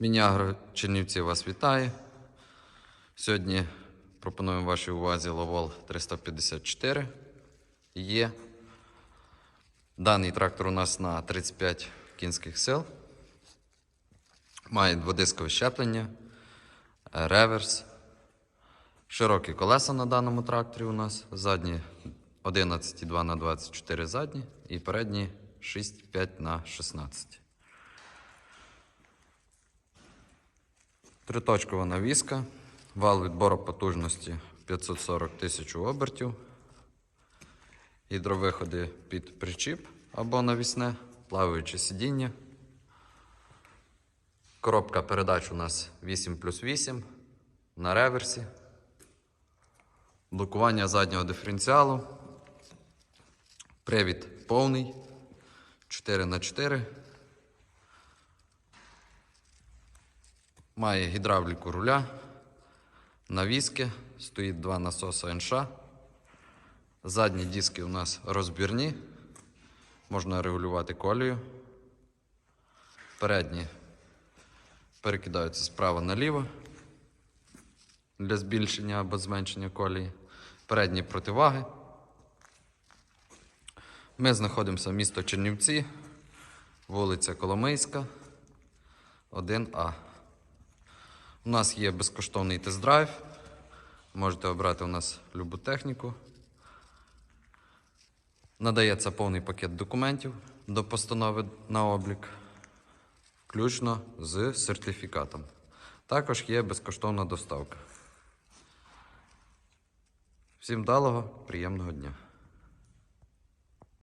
Мінягро Чернівці вас вітає. Сьогодні пропонуємо вашій увазі Ловол 354. Є. Даний трактор у нас на 35 кінських сил. Має дводискове щеплення, реверс. Широкі колеса на даному тракторі у нас. Задні 11,2 на 24 задні і передні 6,5 на 16. Триточкова навіска, вал відбору потужності 540 тисяч обертів, гідровиходи під причіп або навісне, плаваюче сидіння. Коробка передач у нас 8 плюс 8 на реверсі. Блокування заднього диференціалу. Привід повний 4 на 4 Має гідравліку руля, навіски, стоїть два насоси НШ. Задні диски у нас розбірні, можна регулювати колію. Передні перекидаються справа наліво для збільшення або зменшення колії. Передні противаги. Ми знаходимося в місто Чернівці, вулиця Коломийська, 1А. У нас є безкоштовний тест-драйв. Можете обрати у нас любу техніку. Надається повний пакет документів до постанови на облік, включно з сертифікатом. Також є безкоштовна доставка. Всім вдалого, приємного дня!